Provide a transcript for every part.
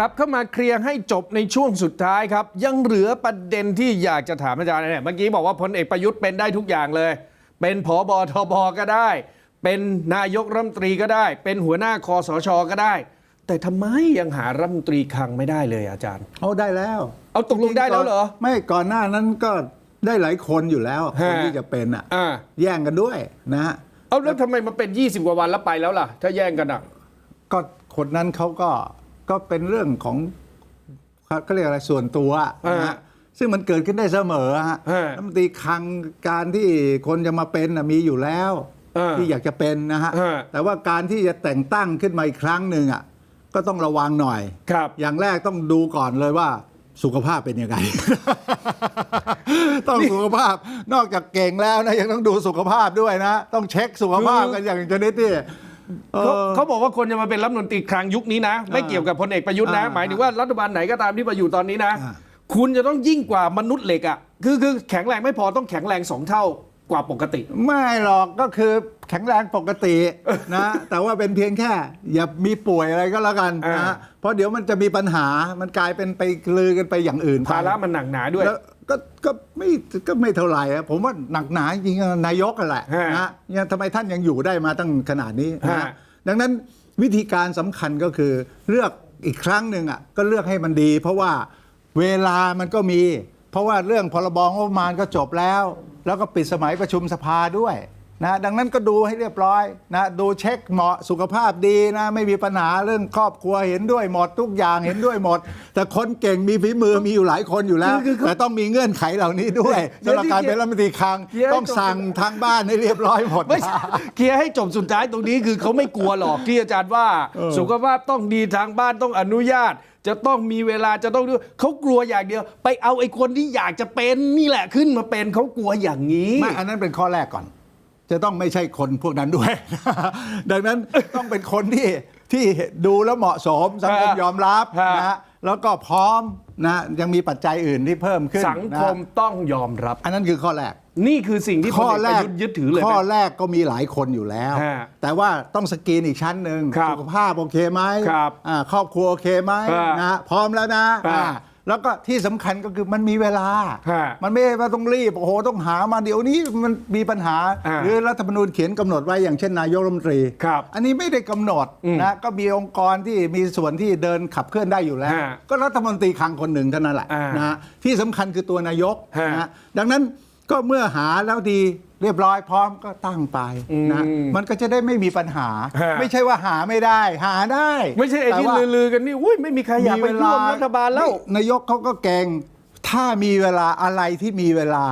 ลับเข้ามาเคลียร์ให้จบในช่วงสุดท้ายครับ ยังเหลือประเด็นที่อยากจะถามอาจารย์เนี่ยเมื่อกี้บอกว่าพลเอกประยุทธ์เป็นได้ทุกอย่างเลย เป็นผอบอทบก็ได้ เป็นนายกรัฐมนตรีก็ได้ เป็นหัวหน้าคอสชก็ได้ แต่ทำไมยังหารัฐมนตรีคลังไม่ได้เลยอาจารย์ เอาได้แล้ว เอาตกลงได้แล้วเหรอ ไม่ก่อนหน้านั้นก็ได้หลายคนอยู่แล้วฮะคนที่จะเป็นอะอ่าแย่งกันด้วยนะฮะเอาแล้วทำไมมาเป็น 20 กว่าวันแล้วไปแล้วล่ะ ถ้าแย่งกันอะก็คนนั้นเขาก็ ก็เป็นเรื่องของเขาเรียกอะไรส่วนตัวนะอ่าฮะซึ่งมันเกิดขึ้นได้เสมอฮะฮะรัฐมนตรีคลังการที่คนจะมาเป็นน่ะมีอยู่แล้วอ่าที่อยากจะเป็นนะฮะฮะแต่ว่าการที่จะแต่งตั้งขึ้นมาอีกครั้งหนึ่งอะก็ต้องระวังหน่อยครับ อย่างแรกต้องดูก่อนเลยว่าสุขภาพเป็นยังไง ต้องสุขภาพ นอกจากเก่งแล้วนะยังต้องดูสุขภาพด้วยนะ ต้องเช็คสุขภาพกันอย่างชนิดที่ เอเขาอเขาบอกว่าคนจะมาเป็นรัฐมนตรีคลังยุคนี้นะ ไม่เกี่ยวกับพลเอกประยุทธ์นะอ่าหมายถึงว่ารัฐบาลไหนก็ตามที่มาอยู่ตอนนี้นะอ่าคุณจะต้องยิ่งกว่ามนุษย์เหล็กอะคือคือแข็งแรงไม่พอต้องแข็งแรงสองเท่า กว่าปกติ ไม่หรอกก็คือแข็งแรงปกตินะ แต่ว่าเป็นเพียงแค่ อย่ามีป่วยอะไรก็แล้วกันนะอ่าฮะเพราะเดี๋ยวมันจะมีปัญหามันกลายเป็นไปลือกันไปอย่างอื่นไปภาระมันหนักหนาด้วยแล้วก็ก็ไม่ก็ไม่เท่าไหร่อะผมว่าหนักหนาจริงๆนายกกันแหละฮะนะยังทำไมท่านยังอยู่ได้มาตั้งขนาดนี้นะฮะดังนั้นวิธีการสำคัญก็คือเลือกอีกครั้งหนึ่งอะก็เลือกให้มันดี เพราะว่าเวลามันก็มี เพราะว่าเรื่องพรบงบประมาณก็จบแล้ว แล้วก็ปิดสมัยประชุมสภาด้วยนะดังนั้นก็ดูให้เรียบร้อยนะดูเช็คเหมาะสุขภาพดีนะไม่มีปัญหาเรื่องครอบครัวเห็นด้วยหมดทุกอย่างเห็นด้วยหมด แต่คนเก่งมีฝีมือมีอยู่หลายคนอยู่แล้วคือคือแต่ต้องมีเงื่อนไขเหล่านี้ด้วยเดี๋ยวสำหรับการเป็นรัฐมนตรีคลังเดี๋ยวต้องสั่งทางบ้านให้เรียบร้อยหมดไม่ใช่เคลียร์ให้จบสุดท้ายตรงนี้คือเขาไม่กลัวหรอกที่อาจารย์ว่าเออสุขภาพต้องดีทางบ้านต้องอนุญาต จะต้องมีเวลาจะต้องดูเขากลัวอย่างเดียว ไปเอาไอ้คนที่อยากจะเป็นนี่แหละขึ้นมาเป็นเขากลัวอย่างนี้ไม่อันนั้นเป็นข้อแรกก่อน จะต้องไม่ใช่คนพวกนั้นด้วย ดังนั้นต้องเป็นคนที่ที่ดูแล้วเหมาะสมสังคมฮะยอมรับฮะนะฮะแล้วก็พร้อม นะยังมีปัจจัยอื่นที่เพิ่มขึ้นสังคมนะต้องยอมรับ อันนั้นคือข้อแรก นี่คือสิ่งที่พลข้อเอกแรประกยุทธ์ยึดถือเลยข้อนะ แรกก็มีหลายคนอยู่แล้ว ฮะแต่ว่าต้องสกรีนอีกชั้นหนึ่งครับสุขภาพโอเคไหมครับอ่าครอบครัวโอเคไหมฮะนะพร้อมแล้วนะฮะอ่า แล้วก็ที่สำคัญก็คือมันมีเวลาฮะมันไม่ใช่ว่าต้องรีบ โอ้โห ต้องหามาเดี๋ยวนี้มันมีปัญหาอ่าหรือรัฐธรรมนูญเขียนกำหนดไว้อย่างเช่นนายกรัฐมนตรีครับอันนี้ไม่ได้กำหนดอืมนะก็มีองค์กรที่มีส่วนที่เดินขับเคลื่อนได้อยู่แล้วฮะก็รัฐมนตรีคลังคนหนึ่งเท่านั้นแหละอ่านนะฮะที่สำคัญคือตัวนายกฮะนะฮะดังนั้นก็เมื่อหาแล้วดี เรียบร้อยพร้อมก็ตั้งไปนะอืมมันก็จะได้ไม่มีปัญหาฮะไม่ใช่ว่าหาไม่ได้ หาได้ ไม่ใช่ไอ้ที่แต่ว่าลือๆกันนี่อุ้ยไม่มีใครอยากไปร่วมรัฐบาลแล้วไม่นายกเขาก็เก่งถ้ามีเวลาอะไรที่มีเวลา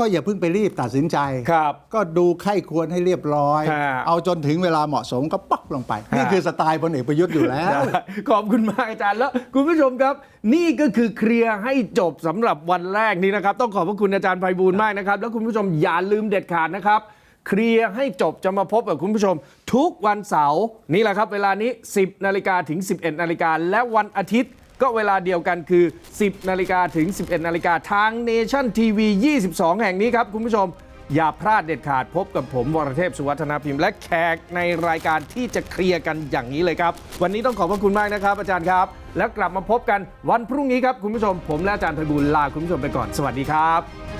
ก็อย่าเพิ่งไปรีบตัดสินใจ ครับ ก็ดูไข้ควรให้เรียบร้อย ฮะ เอาจนถึงเวลาเหมาะสมก็ปักลงไป นี่ฮะคือสไตล์พลเอกประยุทธ์อยู่แล้ว ได้ขอบคุณมากอาจารย์แล้ว คุณผู้ชมครับ นี่ก็คือเคลียร์ให้จบสำหรับวันแรกนี้นะครับ ต้องขอบพระคุณอาจารย์ไพบูลย์มากนะครับ แล้วคุณผู้ชมอย่าลืมเด็ดขาดนะครับ เคลียร์ให้จบจะมาพบกับคุณผู้ชม ทุกวันเสาร์นี่แหละครับ เวลานี้ 10 นาฬิกาถึง 11 นาฬิกาและวันอาทิตย์ ก็เวลาเดียวกันคือ 10 นาฬิกาถึง 11 นาฬิกาทางเนชั่นทีวี 22 แห่งนี้ครับ คุณผู้ชม อย่าพลาดเด็ดขาดพบกับผม วรเทพสุวัฒนาพิมพ์ และแขกในรายการที่จะเคลียร์กันอย่างนี้เลยครับ วันนี้ต้องขอบพระคุณมากนะครับ อาจารย์ครับ แล้วกลับมาพบกันวันพรุ่งนี้ครับคุณผู้ชม ผมและอาจารย์ไพบูลย์ลาคุณผู้ชมไปก่อนสวัสดีครับ